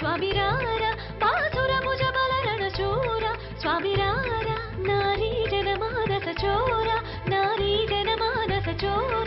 స్వామిరార పాసుర భుజ బలరణ చూర. స్వామిరార నారీ జన మానస చోర నారీ జన మానస చోర.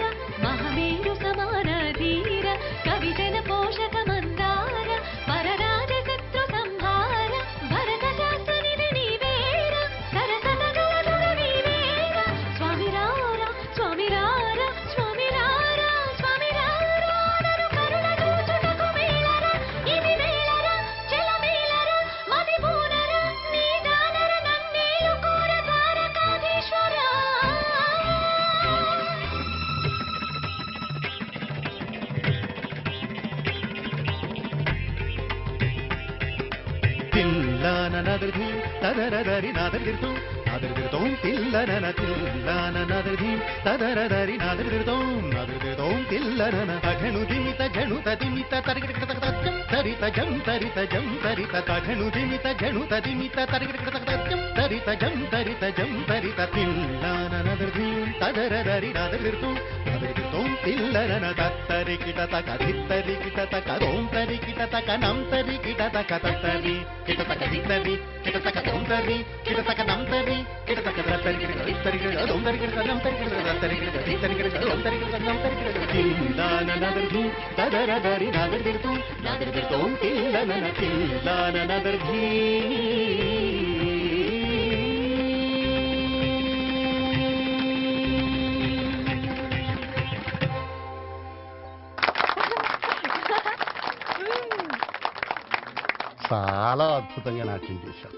నదృధి తదరదరి నాదరితో నాదరితో తిల్లనన తిల్లనదృధి తదరదరి నాదరితో నాదరితో తిల్లనన. తఘను దిమిత జణుత దిమిత తరిగిట జం తరిత జం తరిత జం తరిత తఘను దిమిత జణుత దిమిత తరిగిట జం తరిత జం తరిత జం తరిత తిల్లనదృధి తదరదరి నాదరితో నాదరితో తిల్లనన తత్తరికిట తక దిత్తరికిట తక దోం తరికిట తక నం తరికిట తక తత్తరి కిట తక దిత్తరి కిట తక దోం తరి కిట తక నం తరి కిట తక దత్తరికిట దిత్తరికిట దోం తరికిట నం తరికిట దత్తరికిట దిత్తరికిట దోం తరికిట నం తరికిట తిల్లాన నదర్ధి తదరదరి నాదరితో నాదరితో తిల్లనన తిల్లాన నదర్ధి చాలా అద్భుతంగా నాట్యం చేశాం